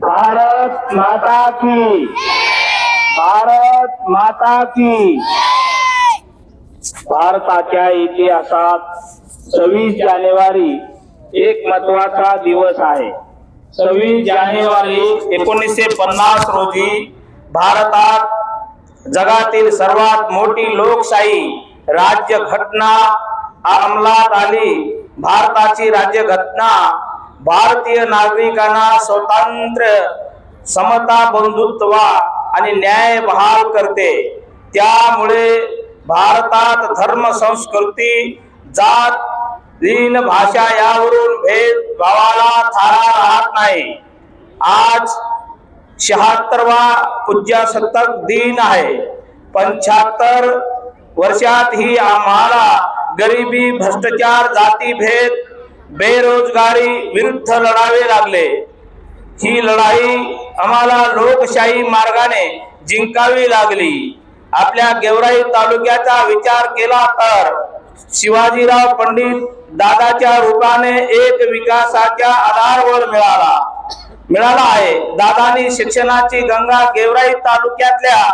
भारत माता की। भारत माता की। भारताच्या इतिहासात सव्वीस जानेवारी एक महत्त्वाचा दिवस आहे. सव्वीस जानेवारी एकोणीसशे पन्नास रोजी भारतात जगातील सर्वात मोठी लोकशाही राज्य घटना अंमलात आली. भारताची राज्य घटना भारतीय नागरिकांना स्वतंत्र समता बंधुत्व आणि न्याय बहाल करते. त्यामुळे भारतात धर्म संस्कृती जात लीन भाषा यावरून भेदभावाला थारा राहत नाही. आज शहात्तरवा प्रजासत्ताक दिन आहे. पंच्याहत्तर वर्षात ही आम्हाला गरिबी भ्रष्टाचार जातीभेद बेरोजगारी विरुद्ध लढावे लागले. ही लढाई आम्हाला लोकशाही मार्गाने जिंकावी लागली. आपल्या गेवराई तालुक्याचा विचार केला तर शिवाजीराव पंडित दादाच्या रूपाने एक विकासाच्या आधारवर मिळाला. मिळाला आहे. दादानी शिक्षणाची गंगा गेवराई तालुक्यातल्या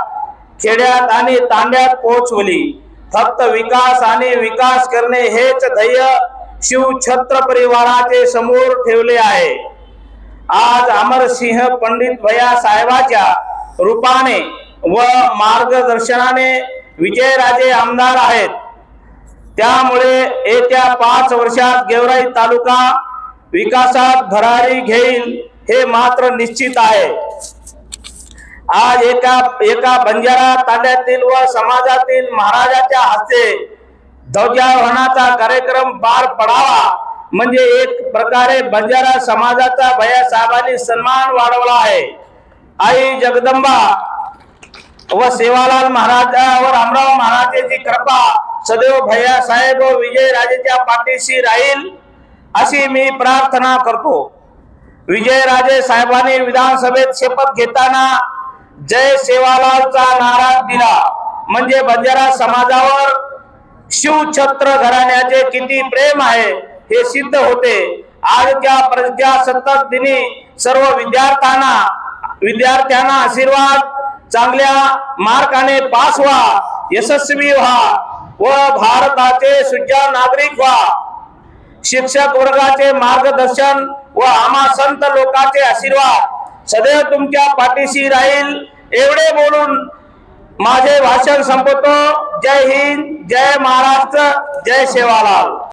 खेड्यात आणि तांड्यात पोहोचवली. फक्त विकास आणि विकास करणे हेच ध्येय शिवछत्र परिवाराचे समोर ठेवले आहे. आज अमरसिंह पंडित भया साहेबाच्या रूपाने व मार्गदर्शनाने विजयराजे आमदार आहेत. त्यामुळे येत्या पाच वर्षात गेवराई तालुका विकासात भरारी घेईल हे मात्र निश्चित आहे. आज एका एका बंजारा तांड्यातील व समाजातील महाराजाच्या हस्ते ध्वजारोहणाचा कार्यक्रम पार पडावा. म्हणजे एक प्रकारे बंजारा समाजाचा भया साहेबांनी सन्मान वाढवला आहे. आई जगदंबा व सेवालाल महाराजावर अमराव महाराजांची कृपा सदैव भैया साहेब व विजयराजेच्या पाठीशी राहील अशी मी प्रार्थना करतो. विजयराजे साहेबांनी विधानसभेत शपथ घेताना जय सेवालालचा नारा दिला. म्हणजे बंजारा समाजावर शिवछत्र घराण्याचे किती प्रेम आहे हे सिद्ध होते. आजच्या प्रजासत्ताक दिनी सर्व विद्यार्थ्यांना विद्यार्थ्यांना आशीर्वाद चांगल्या मार्काने पास व्हा यशस्वी व्हा व भारताचे सुज्ञा नागरिक व्हा. शिक्षक वर्गाचे मार्गदर्शन व आम्हा संत लोकांचे आशीर्वाद. सदैव तुमच्या पाठीशी राहील एवढे बोलून माझे भाषण संपवतो. जय हिंद जय महाराष्ट्र जय सेवालाल